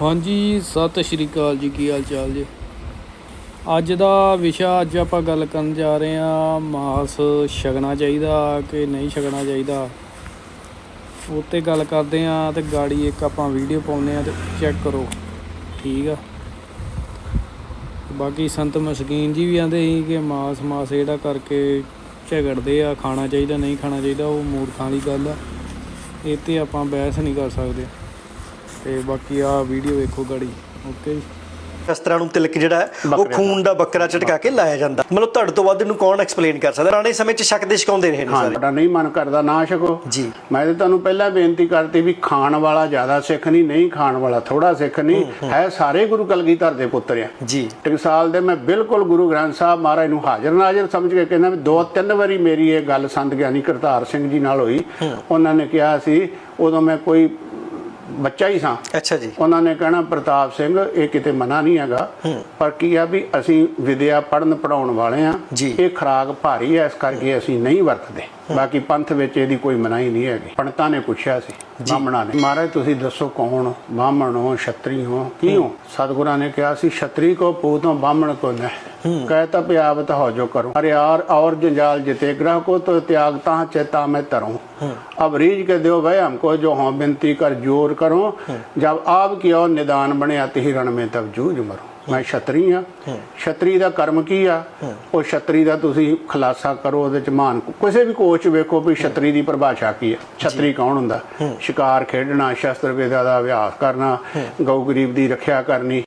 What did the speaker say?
ਹਾਂਜੀ, ਸਤਿ ਸ਼੍ਰੀ ਅਕਾਲ ਜੀ, ਕੀ ਹਾਲ ਚਾਲ ਜੀ? ਅੱਜ ਦਾ ਵਿਸ਼ਾ ਅੱਜ ਆਪਾਂ ਗੱਲ ਕਰਨ ਜਾ ਰਹੇ ਹਾਂ, ਮਾਸ ਛਕਣਾ ਚਾਹੀਦਾ ਕਿ ਨਹੀਂ ਛਕਣਾ ਚਾਹੀਦਾ? ਉਹ ਤੇ ਗੱਲ ਕਰਦੇ ਹਾਂ ਤੇ ਗਾੜੀ ਇੱਕ ਆਪਾਂ ਵੀਡੀਓ ਪਾਉਂਦੇ ਹਾਂ ਤੇ ਚੈੱਕ ਕਰੋ। ਠੀਕ ਆ? ਬਾਕੀ ਸੰਤ ਮਸਕੀਨ ਜੀ ਵੀ ਆਂਦੇ ਸੀ ਕਿ ਮਾਸ ਮਾਸ ਜਿਹੜਾ ਕਰਕੇ ਝਗੜਦੇ ਆ, ਖਾਣਾ ਚਾਹੀਦਾ, ਨਹੀਂ ਖਾਣਾ ਚਾਹੀਦਾ, ਉਹ ਮੂਰਖਾਂ ਦੀ ਗੱਲ ਆ। ਇਹ ਤੇ ਆਪਾਂ ਬਹਿਸ ਨਹੀਂ ਕਰ ਸਕਦੇ। ਤੇ ਬਾਕੀ ਆ ਵੀਡੀਓ ਵੇਖੋ ਗਾੜੀ ਓਕੇ ਜੀ ਸ਼ਸਤਰਾਂ ਨੂੰ ਤਿਲਕ ਜਿਹੜਾ ਉਹ ਖੂਨ ਦਾ ਬੱਕਰਾ ਝਟਕਾ ਕੇ ਲਾਇਆ ਜਾਂਦਾ। ਮਤਲਬ ਤੁਹਾਡੇ ਤੋਂ ਵੱਧ ਇਹਨੂੰ ਕੌਣ ਐਕਸਪਲੇਨ ਕਰ ਸਕਦਾ? ਪੁਰਾਣੇ ਸਮੇਂ 'ਚ ਸ਼ੱਕ ਦੇ ਛਕਾਉਂਦੇ ਰਹੇ ਨੇ ਹਾਂ ਸਾਰੇ। ਤੁਹਾਡਾ ਨਹੀਂ ਮਨ ਕਰਦਾ ਨਾ ਛਕੋ। ਜੀ। ਮੈਂ ਤੇ ਤੁਹਾਨੂੰ ਪਹਿਲਾਂ ਬੇਨਤੀ ਕਰਤੀ ਵੀ ਖਾਣ ਵਾਲਾ ਜ਼ਿਆਦਾ ਸਿੱਖ ਨਹੀਂ ਨਹੀਂ ਖਾਣ ਵਾਲਾ ਥੋੜਾ ਸਿੱਖ ਨਹੀਂ। ਹੈ ਸਾਰੇ ਗੁਰੂ ਕਲਗੀਧਰ ਦੇ ਪੁੱਤਰ ਆ। ਜੀ। ਟਕਸਾਲ ਦੇ ਮੈਂ ਬਿਲਕੁਲ ਗੁਰੂ ਗ੍ਰੰਥ ਸਾਹਿਬ ਮਹਾਰਾਜ ਨੂੰ ਹਾਜ਼ਰ ਨਾਜ਼ਰ ਸਮਝ ਕੇ ਕਹਿੰਦਾ ਵੀ ਦੋ ਤਿੰਨ ਵਾਰੀ ਮੇਰੀ ਇਹ ਗੱਲ ਸੰਤ ਗਿਆਨੀ ਕਰਤਾਰ ਸਿੰਘ ਜੀ ਨਾਲ ਹੋਈ। ਉਹਨਾਂ ਨੇ ਕਿਹਾ ਸੀ ਉਦੋਂ ਮੈਂ ਕੋਈ ਬੱਚਾ ਹੀ ਸਾਂ। ਅੱਛਾ ਜੀ। ਉਹਨਾਂ ਨੇ ਕਹਿਣਾ ਪ੍ਰਤਾਪ ਸਿੰਘ ਇਹ ਕਿਤੇ ਮਨਾ ਨਹੀਂ ਹੈਗਾ। ਪਰ ਕੀ ਆ ਵੀ ਅਸੀਂ ਵਿਦਿਆ ਪੜਨ ਪੜਾਉਣ ਵਾਲੇ ਆ। ਇਹ ਖਰਾਕ ਭਾਰੀ ਹੈ ਇਸ ਕਰਕੇ ਅਸੀਂ ਨਹੀਂ ਵਰਤਦੇ। ਬਾਕੀ ਪੰਥ ਵਿੱਚ ਇਹਦੀ ਕੋਈ ਮਨਾਹੀ ਨਹੀਂ ਹੈਗੀ। ਪੰਡਤਾਂ ਨੇ ਪੁੱਛਿਆ ਸੀ ਬਾਹਮਣਾ ਨੇ। ਮਹਾਰਾਜ ਤੁਸੀਂ ਦੱਸੋ ਕੌਣ? ਬਾਹਮਣ ਹੋ ਛਤਰੀ ਹੋ ਕੀ ਹੋ। ਸਤਿਗੁਰਾਂ ਨੇ ਕਿਹਾ ਸੀ ਛਤਰੀ ਕੋ ਪੂਤੋਂ ਬਾਹਮਣ ਕੋ ਨਹਿ। ਕਹਿਤਾ ਪਿਆਵਤ ਹੋ ਜੋ ਕਰੋ ਅਰੇ ਯਾਰ और जंजाल जिते ग्रह को तो त्यागता चेता में तरऊं अब रीझ के दो भाई हमको जो हो बिनती कर जोर करो जब आप की और निदान बने आते ही रण में तब जूझ मरो ਮੈਂ ਛਤਰੀ ਆ ਛਤਰੀ ਦਾ ਕਰਮ ਕੀ ਆ ਉਹ ਛਤਰੀ ਦਾ ਤੁਸੀਂ ਖੁਲਾਸਾ ਕਰੋ ਉਹਦੇ ਚ ਮਾਨ ਕਿਸੇ ਵੀ ਕੋਚ ਵੇਖੋ ਵੀ ਛਤਰੀ ਦੀ ਪਰਿਭਾਸ਼ਾ ਕੀ ਆ ਛਤਰੀ ਕੌਣ ਹੁੰਦਾ ਸ਼ਿਕਾਰ ਖੇਡਣਾ ਸ਼ਸਤਰ ਵਿਦਿਆ ਦਾ ਅਭਿਆਸ ਕਰਨਾ ਗਊ ਗਰੀਬ ਦੀ ਰੱਖਿਆ ਕਰਨੀ